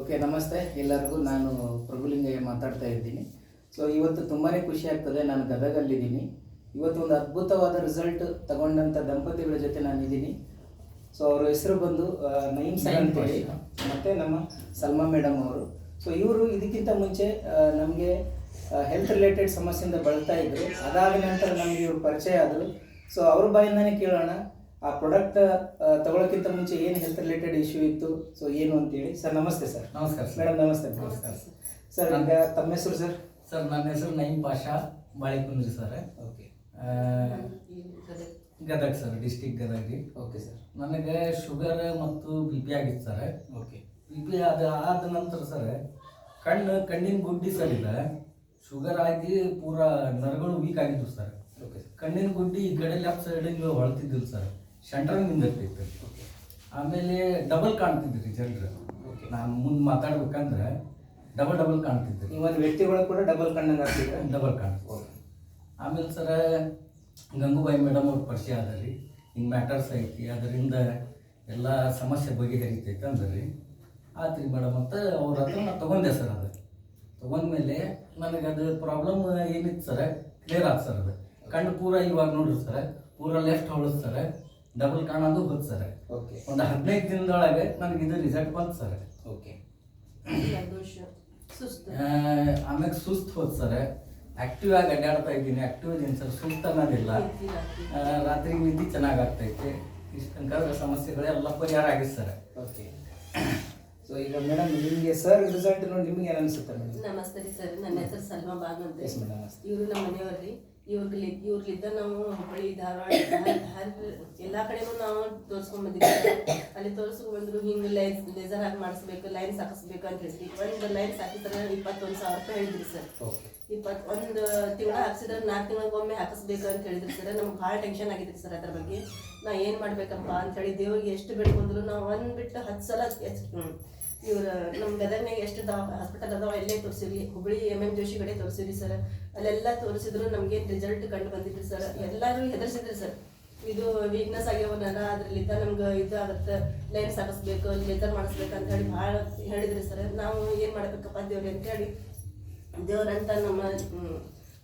Okay ನಮಸ್ತೆ. ಎಲ್ಲರಿಗೂ ನಾನು ಪ್ರಭುಲಿಂಗಯ್ಯ ಮಾತಾಡ್ತಾ ಇದ್ದೀನಿ. ಸೊ ಇವತ್ತು ತುಂಬಾ ಖುಷಿ ಆಗ್ತದೆ. ನಾನು ಗದಗಲ್ಲಿದ್ದೀನಿ. ಇವತ್ತು ಒಂದು ಅದ್ಭುತವಾದ ರಿಸಲ್ಟ್ ತಗೊಂಡಂಥ ದಂಪತಿಗಳ ಜೊತೆ ನಾನಿದ್ದೀನಿ. ಸೊ ಅವ್ರ ಹೆಸರು ಬಂದು ನೈನ್ ನಯೀಮ್ ಸರ್ ಅಂತೇಳಿ. ಮತ್ತು ನಮ್ಮ ಸಲ್ಮಾ ಮೇಡಮ್ ಅವರು. ಸೊ ಇವರು ಇದಕ್ಕಿಂತ ಮುಂಚೆ ನಮಗೆ ಹೆಲ್ತ್ ರಿಲೇಟೆಡ್ ಸಮಸ್ಯೆಯಿಂದ ಬಳಲ್ತಾ ಇದ್ರು. ಅದಾದ ನಂತರ ನಮಗೆ ಇವರು ಪರಿಚಯ ಆದರು. ಸೊ ಅವ್ರ ಬಾಯಿಂದಾನೆ ಕೇಳೋಣ. ಆ ಪ್ರಾಡಕ್ಟ್ ತಗೊಳ್ಳೋಕ್ಕಿಂತ ಮುಂಚೆ ಏನು ಹೆಲ್ತ್ ರಿಲೇಟೆಡ್ ಇಶ್ಯೂ ಇತ್ತು? ಸೊ ಏನು ಅಂತೇಳಿ. ಸರ್ ನಮಸ್ತೆ ಸರ್. ನಮಸ್ಕಾರ ಸರ್. ಮೇಡಮ್ ನಮಸ್ತೆ. ನಮಸ್ಕಾರ ಸರ್. ಈಗ ತಮ್ಮ ಹೆಸರು ಸರ್? ಸರ್ ನನ್ನ ಹೆಸರು Naim Pasha Balikundri sir. Okay. Gadag Gadag sir district Gadag. ರೀ ಓಕೆ ಸರ್. ನನಗೆ ಶುಗರ್ ಮತ್ತು ಬಿ ಪಿ ಆಗಿತ್ತು ಸರ್. ಓಕೆ. ಬಿ ಪಿ ಅದು ಆದ ನಂತರ ಸರ್ ಕಣ್ಣು ಕಣ್ಣಿನ ಗುಡ್ಡಿ ಸರ್ ಇದೆ ಶುಗರ್ ಆಗಿ ಪೂರ ನರಗಳು ವೀಕ್ ಆಗಿದ್ವು ಸರ್. ಓಕೆ ಕಣ್ಣಿನ ಗುಡ್ಡಿ ಈ ಕಡೆ ಲೆಫ್ಟ್ ಸೈಡಿಗೆ ಹೊಳ್ತಿದ್ದಿಲ್ಲ ಸರ್. ಸೆಂಟ್ರಲ್ ಇರ್ತೈತೆ ಆಮೇಲೆ ಡಬಲ್ ಕಾಣ್ತಿದ್ರಿ ಜನರು. ನಾನು ಮುಂದೆ ಮಾತಾಡ್ಬೇಕಂದ್ರೆ ಡಬಲ್ ಡಬಲ್ ಕಾಣ್ತಿದ್ರಿ. ವ್ಯಕ್ತಿ ವ್ಯಕ್ತಿಗಳು ಕೂಡ ಡಬಲ್ ಕಣ್ಣಂಗೆ ಆಗ್ತಿದ್ರೆ ಡಬಲ್ ಕಾಣ್ತಿತ್ತು ಆಮೇಲೆ ಸರ ಗಂಗೂಬಾಯಿ ಮೇಡಮ್ ಅವ್ರ ಪರಿಚಯ ಅದ ರೀ ಹಿಂಗೆ ಮ್ಯಾಟರ್ಸ್ ಐತಿ. ಅದರಿಂದ ಎಲ್ಲ ಸಮಸ್ಯೆ ಬಗೆಹರಿತೈತೆ ಅಂದ್ರೆ. ರೀ ಆತ್ರಿ ಮೇಡಮ್ ಅಂತ ಅವ್ರ ಹತ್ರ ನಾನು ತೊಗೊಂಡೆ ಸರ್ ಅದು. ತೊಗೊಂಡ್ಮೇಲೆ ನನಗೆ ಅದು ಪ್ರಾಬ್ಲಮ್ ಏನಿತ್ತು ಸರ್ ಕ್ಲಿಯರ್ ಆಯ್ತು ಸರ್ ಅದು. ಕಣ್ಣು ಪೂರ ಇವಾಗ ನೋಡ್ರಿ ಸರ್ ಪೂರ ಲೆಫ್ಟ್ ಹೊಳಿಸ್ತಾರೆ ಡಬಲ್ ಕಾಣೋದು ಹೋದ್ ಸರ್ ಓಕೆ ಒಂದು ಹದಿನೈದು ದಿನದೊಳಗೆ ನನಗೆ ಇದು ರಿಸಲ್ಟ್ ಬಂತು ಸರ್ ಓಕೆ ಸುಸ್ತು. ಆಮ್ಯಾಗ ಸುಸ್ತು ಹೋದ್ ಸರ್ ಆಕ್ಟಿವ್ ಆಗಿ ಅಡ್ಡಾಡ್ತಾ ಇದ್ದೀನಿ. ಆಕ್ಟಿವ್ ಇದೀನಿ ಸರ್ ಸುಸ್ತು ಅನ್ನೋದಿಲ್ಲ. ರಾತ್ರಿ. ನಿದ್ದೆ ಚೆನ್ನಾಗಿ ಆಗ್ತೈತೆ ಇಷ್ಟು ತನಕ ಸಮಸ್ಯೆಗಳೆಲ್ಲ ಪರಿಹಾರ ಆಗಿತ್ತು ಸರ್ ಓಕೆ ಸೊ ಈಗ ಮೇಡಮ್ ನಿಮಗೆ ಸರ್ ರಿಸಲ್ಟ್ ನೋಡಿ ನಿಮ್ಗೆ ಏನು ಅನಿಸುತ್ತೆ ಮೇಡಮ್ ನಮಸ್ತೆ ರೀ ಸರ್ ನನ್ನ ಹೆಸರು ಸಲ್ಮಾ ಬಾಗ್ ಅಂತ. ಮೇಡಮ್ ಇವರು ನಮ್ಮ ಮನೆಯವ್ರಿ ಇವ್ರಿಗೆ ಇವ್ರಲ್ಲಿದ್ದ ನಾವು ಹುಬ್ಬಳ್ಳಿ ಧಾರವಾಡ ಎಲ್ಲ ಕಡೆನೂ ನಾವು ತೋರಿಸ್ಕೊಂಡ್ ಬಂದಿದ್ದೀವಿ ಅಲ್ಲಿ ತೋರಿಸ್ಕೊಂಡ್ ಬಂದ್ರು ಹಿಂಗೆ ಲೈನ್ ಲೇಸರ್ ಹಾಕಿ ಮಾಡಿಸ್ಬೇಕು ಲೈನ್ಸ್ ಹಾಕಿಸ್ಬೇಕು ಅಂತ ಹೇಳ್ತೀವಿ. ಒಂದು ಲೈನ್ ಹಾಕಿದ್ರೆ ಇಪ್ಪತ್ತೊಂದು ಸಾವಿರ ರೂಪಾಯಿ ಹೇಳಿದ್ರಿ ಸರ್. ಇಪ್ಪತ್ ಒಂದು ತಿಂಗಳ ಹಾಕ್ಸಿದ್ರೆ ನಾಲ್ಕು ತಿಂಗಳಿಗೊಮ್ಮೆ ಹಾಕಿಸ್ಬೇಕು ಅಂತ ಹೇಳಿದ್ರಿ ಸರ್. ನಮ್ಗೆ ಭಾಳ ಟೆನ್ಷನ್ ಆಗಿದ್ರಿ ಸರ್ ಅದ್ರ ಬಗ್ಗೆ. ನಾ ಏನು ಮಾಡ್ಬೇಕಪ್ಪ ಅಂತ ಹೇಳಿ ದೇವ್ರಿಗೆ ಎಷ್ಟು ಬೇಡ್ಕೊಂಡ್ರು ನಾವು ಒಂದು ಬಿಟ್ಟು ಹತ್ತು ಸಲ ಇವ್ರ ನಮ್ಮ ಗದಗ್ನಾಗ ಎಷ್ಟು ದವಾ ಹಾಸ್ಪಿಟಲ್ ಅದಾವ? ಎಲ್ಲೇ ತೋರಿಸಿರಿ ಹುಬ್ಳಿ ಎಂ ಎಂ ಜೋಶಿ ಕಡೆ ತೋರಿಸಿರಿ ಸರ್ ಅಲ್ಲೆಲ್ಲ ತೋರಿಸಿದ್ರು ನಮ್ಗೆ ರಿಸಲ್ಟ್ ಕಂಡು ಬಂದಿದ್ರಿ ಸರ್ ಎಲ್ಲರೂ ಹೆದರ್ಸಿದ್ರಿ ಸರ್ ಇದು ವೀಕ್ನೆಸ್ ಆಗ್ಯಾವನಲ್ಲ, ಅದ್ರಲ್ಲಿದ್ದ ನಮ್ಗೆ ಇದು ಆಗುತ್ತೆ. ಲೈನ್ ಸಾಗಿಸ್ಬೇಕು ಲೇಸರ್ ಮಾಡಿಸ್ಬೇಕು ಅಂತ ಹೇಳಿ ಭಾಳ ಹೇಳಿದ್ರಿ ಸರ್ ನಾವು ಏನು ಮಾಡ್ಬೇಕಪ್ಪ ದೇವ್ರಿ ಅಂತ ಹೇಳಿ, ದೇವ್ರಂತ ನಮ್ಮ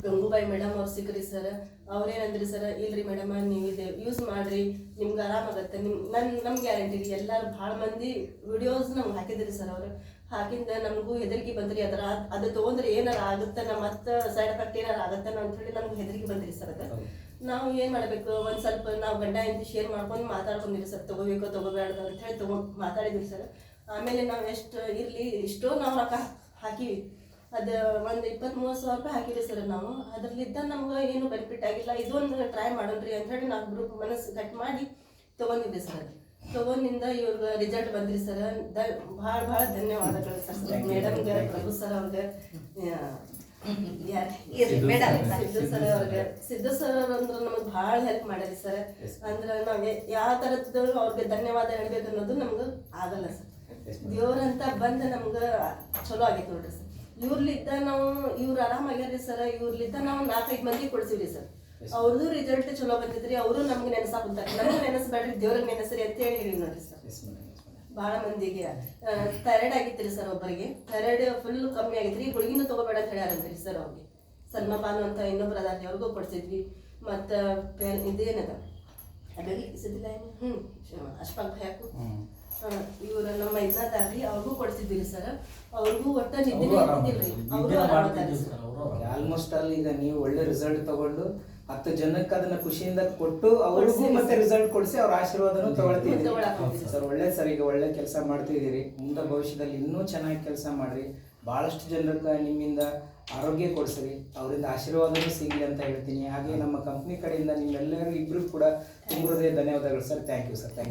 ಗಂಗೂಬಾಯಿ ಮೇಡಮ್ ಅವ್ರು ಸಿಕ್ಕ್ರಿ ಸರ್ ಅವ್ರೇನಂದ್ರಿ ಸರ್ ಇಲ್ರಿ ಮೇಡಮ್ ನೀವು ಇದು ಯೂಸ್ ಮಾಡ್ರಿ ನಿಮ್ಗೆ ಆರಾಮಾಗತ್ತೆ ನಿಮ್ ನನ್ ನಮ್ ಗ್ಯಾರಂಟಿ ರೀ ಎಲ್ಲಾರು ಭಾಳ ಮಂದಿ ವಿಡಿಯೋಸ್ ನಮ್ಗೆ ಹಾಕಿದ್ರಿ ಸರ್ ಅವರು. ಹಾಕಿಂದ ನಮಗೂ ಹೆದರಿಕೆ ಬಂದ್ರಿ ಅದರ ಅದು ತೊಗೊಂಡ್ರೆ ಏನಾರ ಆಗುತ್ತೆ ನಮ್ಮ ಮತ್ತೆ ಸೈಡ್ ಎಫೆಕ್ಟ್ ಏನಾರ ಆಗುತ್ತೆ ಅಂತ ಹೇಳಿ ನಮ್ಗೆ ಹೆದರಿಕೆ ಬಂದ್ರಿ ಸರ್ ಅದು. ನಾವು ಏನ್ ಮಾಡ್ಬೇಕು ಒಂದ್ ಸ್ವಲ್ಪ ನಾವು ಗಂಡ ಅಂತ ಶೇರ್ ಮಾಡ್ಕೊಂಡು ಮಾತಾಡ್ಕೊಂಡಿರಿ ಸರ್ ತಗೋಬೇಕು ತಗೋಬೇಡ ಅಂತ ಹೇಳಿ ತಗೊಂಡ್ ಮಾತಾಡಿದ್ವಿ ಸರ್. ಆಮೇಲೆ ನಾವು ಎಷ್ಟು ಇರ್ಲಿ ಇಷ್ಟೋ ನಾವು ರೊಕ್ಕ ಹಾಕಿವಿ. ಅದು ಒಂದು ಇಪ್ಪತ್ತ್ ಮೂವತ್ತು ಸಾವಿರ ರೂಪಾಯಿ ಹಾಕಿದ್ರಿ ಸರ್ ನಾವು. ಅದ್ರಲ್ಲಿದ್ದ ನಮ್ಗೆ ಏನು ಬೆನಿಫಿಟ್ ಆಗಿಲ್ಲ. ಇದೊಂದು ಟ್ರೈ ಮಾಡೋಣ್ರಿ ಅಂತ ಹೇಳಿ ನಾವು ಗ್ರೂಪ್ ಮನಸ್ಸು ಕಟ್ ಮಾಡಿ ತಗೊಂಡಿದ್ದೆ ಸರ್ ತಗೊಂಡಿಂದ ಇವ್ರಿಗೆ ರಿಸಲ್ಟ್ ಬಂದ್ರಿ ಸರ್. ದ ಭಾಳ ಭಾಳ ಧನ್ಯವಾದಗಳು ಸರ್. ಮೇಡಮ್ಗೆ ಪ್ರಭು ಸರ್ ಅವ್ರಿಗೆ ಸಿದ್ದು ಸರ್ ಅವ್ರಿಗೆ. ಸಿದ್ದು ಸರ್ ಅಂದ್ರೆ ನಮಗೆ ಭಾಳ ಹೆಲ್ಪ್ ಮಾಡಿದ್ರಿ ಸರ್. ಅಂದ್ರೆ ನಾವು ಯಾವ ಥರದ್ದು ಅವ್ರಿಗೆ ಧನ್ಯವಾದ ಹೇಳ್ಬೇಕು ಅನ್ನೋದು ನಮ್ಗೆ ಆಗಲ್ಲ ಸರ್. ದೇವ್ರಂತ ಬಂದ ನಮ್ಗೆ ಚಲೋ ಆಗೈತೆ ನೋಡ್ರಿ ಸರ್. ಇವ್ರಲಿದ್ದ ನಾವು ಇವ್ರು ಆರಾಮಾಗ್ಯಾರಿ ಸರ್ ಇವ್ರಲಿದ್ದ ನಾವು ನಾಲ್ಕೈದು ಮಂದಿ ಕೊಡ್ಸಿವ್ರಿ ಸರ್. ಅವ್ರದ್ದು ರಿಸಲ್ಟ್ ಚಲೋ ಬಂದಿದ್ರಿ ಅವರು ನಮ್ಗೆ ನೆನಸಾಕುಂತಾರೆ ನಮ್ಗೆ ನೆನಸ್ಬೇಡ್ರಿ ದೇವ್ರಿಗೆ ನೆನಸ್ರಿ ಅಂತ ಹೇಳಿ ಹೇಳಿ ನೋಡ್ರಿ ಸರ್. ಭಾಳ ಮಂದಿಗೆ ಥೈರಾಯ್ಡ್ ಆಗಿತ್ರಿ ಸರ್ ಒಬ್ಬರಿಗೆ. ಥೈರಾಯ್ಡ್ ಫುಲ್ ಕಮ್ಮಿ ಆಗಿತ್ರಿ ಗುಳಿಗಿನೂ ತಗೋಬೇಡ ಅಂತ ಹೇಳ್ಯಾರಂತ್ರಿ ಸರ್ ಅವ್ರಿಗೆ. ಸಲ್ಮಾ ಬಾನು ಅಂತ ಇನ್ನೊಬ್ರು ಅದಾರ್ರಿ ಅವ್ರಿಗೂ ಕೊಡ್ಸಿದ್ವಿ. ಮತ್ತು ಇದೇನದ? ಅದೇ ಸಿದ್ದಿಲ್ಲ ಏನು? ಹ್ಞೂ ಇವ್ರ ನಮ್ಮ ಅವ್ರಿಗೂ ಸರ್. ಅವ್ರಿಗೂ ಒಟ್ಟ ನಿದ್ದೆ ಅವರು ಆಲ್ಮೋಸ್ಟ್ ಅಲ್ಲಿ ಈಗ ನೀವು ಒಳ್ಳೆ ರಿಸಲ್ಟ್ ತಗೊಂಡು ಹತ್ತು ಜನಕ್ಕೆ ಅದನ್ನ ಖುಷಿಯಿಂದ ಕೊಟ್ಟು ಅವ್ರಿಗೂ ಮತ್ತೆ ರಿಸಲ್ಟ್ ಕೊಡಿಸಿ ಅವ್ರ ಆಶೀರ್ವಾದನೂ ತಗೊಳ್ತಿದ್ದೀರಿ ಸರ್. ಒಳ್ಳೆ ಸರ್ ಈಗ ಒಳ್ಳೆ ಕೆಲಸ ಮಾಡ್ತಿದ್ದೀರಿ. ಮುಂದೆ ಭವಿಷ್ಯದಲ್ಲಿ ಇನ್ನೂ ಚೆನ್ನಾಗಿ ಕೆಲಸ ಮಾಡ್ರಿ. ಬಹಳಷ್ಟು ಜನರಿಗೆ ನಿಮ್ಮಿಂದ ಆರೋಗ್ಯ ಕೊಡಿಸ್ರಿ. ಅವರಿಂದ ಆಶೀರ್ವಾದನು ಸಿಗಲಿ ಅಂತ ಹೇಳ್ತೀನಿ. ಹಾಗೆ ನಮ್ಮ ಕಂಪ್ನಿ ಕಡೆಯಿಂದ ನಿಮ್ಮೆಲ್ಲರೂ ಇಬ್ಬರು ಕೂಡ ತುಂಬ ಹೃದಯ ಧನ್ಯವಾದಗಳು sir. Thank you sir thank you